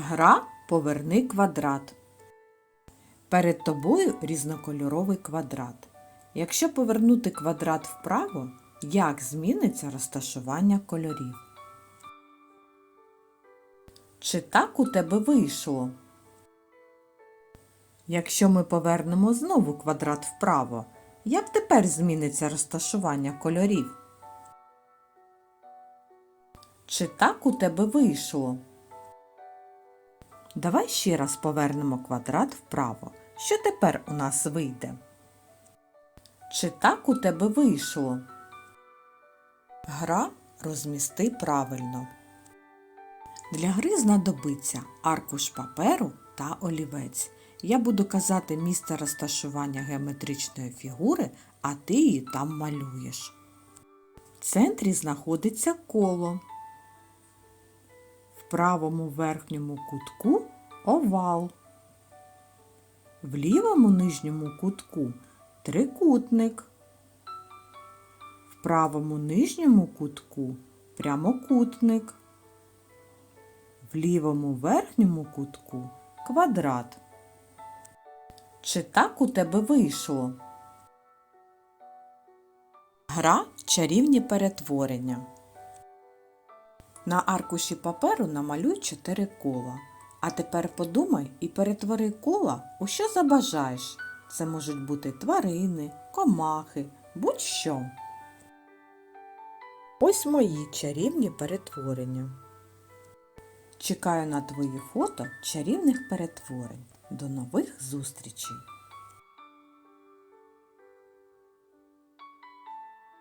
Гра Поверни квадрат. Перед тобою різнокольоровий квадрат. Якщо повернути квадрат вправо, як зміниться розташування кольорів? Чи так у тебе вийшло? Якщо ми повернемо знову квадрат вправо, як тепер зміниться розташування кольорів? Чи так у тебе вийшло? Давай ще раз повернемо квадрат вправо. Що тепер у нас вийде? Чи так у тебе вийшло? Гра розмісти правильно. Для гри знадобиться аркуш паперу та олівець. Я буду казати місце розташування геометричної фігури, а ти її там малюєш. В центрі знаходиться коло. В правому верхньому кутку овал. В лівому нижньому кутку трикутник. В правому нижньому кутку прямокутник. В лівому верхньому кутку квадрат. Чи так у тебе вийшло? Гра чарівні перетворення. На аркуші паперу намалюй чотири кола. А тепер подумай і перетвори кола у що забажаєш. Це можуть бути тварини, комахи, будь-що. Ось мої чарівні перетворення. Чекаю на твої фото чарівних перетворень. До нових зустрічей!